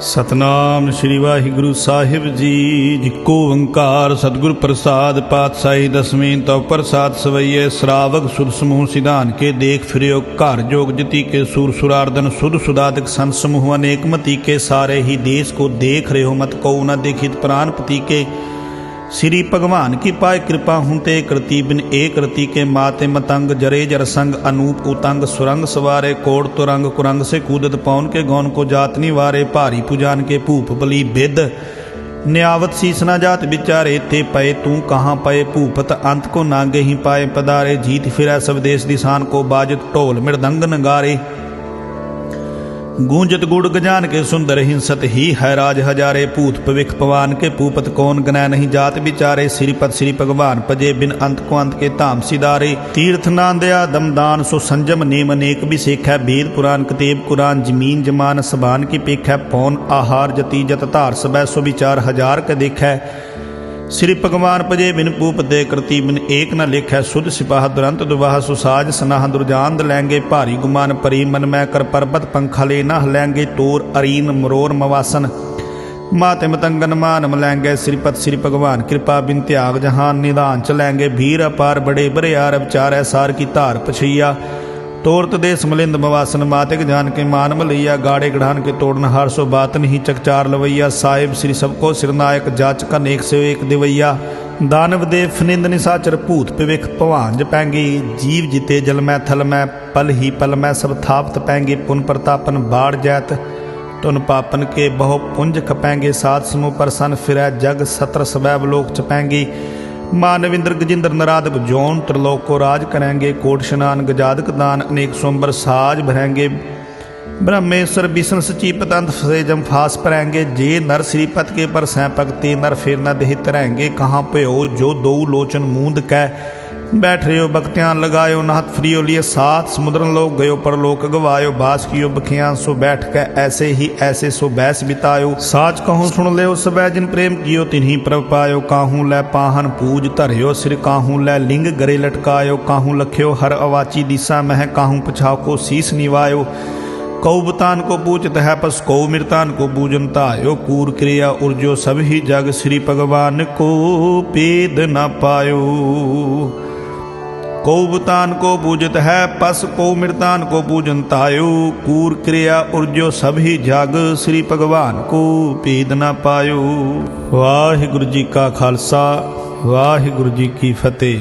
ਸਤਨਾਮ ਸ੍ਰੀ ਵਾਹਿਗੁਰੂ ਸਾਹਿਬ ਜੀ ਜਿਕੋ ਓੰਕਾਰ ਸਤਿਗੁਰ ਪ੍ਰਸਾਦ ਪਾਤਸ਼ਾਹੀ ਦਸਵੇਂ ਤਉ ਪ੍ਰਸਾਦ ਸਵਈਏ, ਸ਼ਰਾਵਕ ਸੁਰ ਸਮੂਹ ਸਿਧਾਨ ਕੇ ਦੇਖ ਫਿਰਿਓ, ਘਰ ਜੋਗ ਜਤੀ ਕੇ ਸੂਰ ਸੁਰਾਰਦਨ ਸੁਧ ਸੁਦਾਦਿਕ ਸੰਤ ਸਮੂਹ ਅਨੇਕ ਮਤੀ ਕੇ ਸਾਰੇ ਹੀ ਦੇਸ ਕੋ ਦੇਖ ਰਹੇ ਹੋ, ਮਤ ਕਉ ਨਾ ਦੇਖਿਤ ਪ੍ਰਾਨ ਪਤੀ ਕੇ ਸ੍ਰੀ ਭਗਵਾਨ ਕੀ ਪਾਏ ਕਿਰਪਾ ਹੁਣ ਤੇ ਕਰਤੀ ਬਿਨ ਏ ਕਰਤੀ ਕੇ ਮਾਤੇ ਮਤੰਗ ਜਰੇ ਜਰ ਸੰਗ ਅਨੂਪ ਉਤੰਗ ਸੁਰੰਗ ਸਵਾਰੇ ਕੋੜ ਤੁਰੰਗ ਕੁਰੰਗ ਸੇ ਕੂਦਤ ਪੌਨ ਕੇ ਗੌਨ ਕੋ ਜਾਤ ਨਿਵਾਰੇ ਭਾਰੀ ਪੁਜਾਨ ਕੇ ਭੂਪ ਬਲੀ ਬਿਦ ਨਿਆਵਤ ਸੀਸ ਨਾ ਜਾਤ ਵਿਚਾਰੇ ਤੇ ਪਏ ਤੂੰ ਕਹਾਂ ਪਏ ਭੂਪਤ ਅੰਤ ਕੋ ਨਾਗੇ ਹੀ ਪਾਏ ਪਦਾਰੇ ਜੀਤ ਫਿਰੈ ਸਵਦੇਸ਼ ਦੀ ਸਾਨ ਕੋ ਬਾਜਤ ਢੋਲ ਮਿਰਦੰਗ ਨਗਾਰੇ। ਗੂੰਜਤ ਗੁੜ ਗਜਾਨ ਕੇ ਸੁੰਦਰ ਹਿੰਸਤ ਹੀ ਹੈ ਰਾਜ ਹਜ਼ਾਰੇ, ਭੂਤ ਭਵਿਖ ਪਵਾਨ ਕੇ ਪੂਪਤ ਕੌਣ ਗਨੈ ਨਹੀਂ ਜਾਤ ਵਿਚਾਰੇ, ਸ੍ਰੀਪਤ ਸ੍ਰੀ ਭਗਵਾਨ ਭਜੇ ਬਿਨ ਅੰਤ ਕੋ ਅੰਤ ਕੇ ਧਾਮ ਸਿਦਾਰੇ ਤੀਰਥ ਨਾਂਦਿਆ ਦਮਦਾਨ ਸੋ ਸੰਜਮ ਨੇਮ ਅਨੇਕ ਵੀ ਸੇਖੈ, ਬੇਦ ਪੁਰਾਨ ਕਤੇਬ ਕੁਰਾਨ ਜਮੀਨ ਜਮਾਨ ਸਬਾਨ ਕੀ ਪੇਖੈ ਪੌਨ ਆਹਾਰ ਜਤੀ ਜਤ ਧਾਰ ਸਬੈ ਸੋ ਵਿਚਾਰ ਹਜ਼ਾਰ ਕ ਦੇਖੈ। ਸ੍ਰੀ ਭਗਵਾਨ ਭਜੇ ਬਿਨ ਪੂਪ ਦੇ ਕਰਤੀ ਬਿਨ ਏਕ ਨਾ ਲੇਖੈ ਸੁਧ ਸਿਪਾਹ ਦੁਰੰਤ ਦੁਬਾਹ ਸੁਸਾਜ ਸਨਾਹ ਦੁਰਜਾਨਦ ਲੈਂਗੇ ਭਾਰੀ ਗੁਮਾਨ ਪਰੀ ਮਨ ਮੈਂ ਕਰ ਪਰਬਤ ਪੰਖਾ ਲੈ ਨਾ ਲੈਂਗੇ ਤੋਰ ਅਰੀਨ ਮਰੋਰ ਮਵਾਸਨ। ਮਾਤੇ ਮਤੰਗਨ ਮਾਨ ਲੈਂਗੇ ਸ੍ਰੀਪਤ ਸ੍ਰੀ ਭਗਵਾਨ, ਕਿਰਪਾ ਬਿਨ ਤਿਆਗ ਜਹਾਨ ਨਿਧਾਨ ਚ ਲੈਂਗੇ ਭੀਰ ਅਪਾਰ ਬੜੇ ਬਰਿਆਰ ਵਿਚਾਰੈ ਸਾਰ ਕੀ ਧਾਰ ਪਛਈਆ। ਤੋਰਤ ਦੇ ਸਮਲਿੰਦ ਮਵਾਸਨ ਮਾਤਿਕ ਜਾਨ ਕੇ ਮਾਨ ਮਲਈਆ, ਗਾੜੇ ਗੜਾਨ ਕੇ ਤੋੜਨ ਹਰ ਸੋ ਬਾਤ ਨਹੀਂ ਚਕਚਾਰ ਲਵਈਆ, ਸਾਹਿਬ ਸ੍ਰੀ ਸਭ ਕੋ ਸਿਰਨਾਇਕ ਜਾਚਕ ਅਨੇਕ ਸੇ ਏਕ ਦਿਵਈਆ। ਦਾਨਵ ਦੇ ਫਨਿੰਦ ਨਿਸਾਚਰ ਭੂਤ ਭਵਿਖ ਭਵਾਨ ਪੈਂਗੀ, ਜੀਵ ਜਿਤੇ ਜਲ ਮੈਂ, ਥਲ ਮੈਂ, ਪਲ ਹੀ ਪਲ ਮੈਂ, ਸਭ ਥਾਪਤ ਪੈਂਗੇ, ਪੁਨ ਪ੍ਰਤਾਪਨ ਬਾੜ ਜੈਤ। ਤੁਨ ਪਾਪਨ ਕੇ ਬਹੁ ਪੁੰਜ ਖਪੈਂਗੇ ਸਾਥ ਸਮੂਹ ਪਰਸਨ ਫਿਰੈ, ਜਗ ਸਤਰ ਸਵੈਬ ਲੋਕ ਚਪੈਂਗੀ ਮਾਨਵਿੰਦਰ ਗਜਿੰਦਰ ਨਰਾਦਕ ਜੋਨ ਤ੍ਰਿਲੋਕ ਕੋ ਰਾਜ ਕਰੈਂਗੇ ਕੋਟ ਇਸ਼ਨਾਨ ਗਜਾਦਕ ਦਾਨ ਅਨੇਕ ਸੋੰਬਰ ਸਾਜ ਭਰੈਂਗੇ ब्रह्मेश्वर विष्णु सची पतंत से जम फास परेंगे जे नर श्रीपत के पर सै पगते नर फिर न देहित रहेंगे कहाँ पे हो जो दो लोचन मूंद कह बैठ रहे हो बख्तियान लगायो, नाथ फ्रियो लिए साथ समुद्रन लोग गयो पर लोक गवायो, बास कियो, बखियाँ, सो बैठ के ऐसे ही ऐसे सो बैस बितायो। साच कहूँ, सुन ले सब जिन प्रेम कियो, तिन्ही प्रभ पायो। काहू लै पाहन पूज धरियो सिर, काहू लै लिंग गरे लटकायो। काहू लख्यो हर अवाची दिशा मह, काहू पछाव को शीस निवायो। कौबतान को पूजत है पस कौ मृतान को पूजन तायो। कूर क्रिया उर्जो ही जग, श्री भगवान को पेद न पायो। ਕੋ ਬੁਤਾਨ ਕੋ ਪੂਜਤ ਹੈ, ਪਸ ਕੋ ਮਿਰਤਾਨ ਕੋ ਪੂਜਨ ਤਾਇਓ, ਕੂਰ ਕਿਰਿਆ ਉਰਜੋ ਸਭੀ ਜਗ, ਸ੍ਰੀ ਭਗਵਾਨ ਕੋ ਪੀਦ ਨਾ ਪਾਇਓ। ਵਾਹਿਗੁਰੂ ਜੀ ਕਾ ਖਾਲਸਾ, ਵਾਹਿਗੁਰੂ ਜੀ ਕੀ ਫਤਿਹ।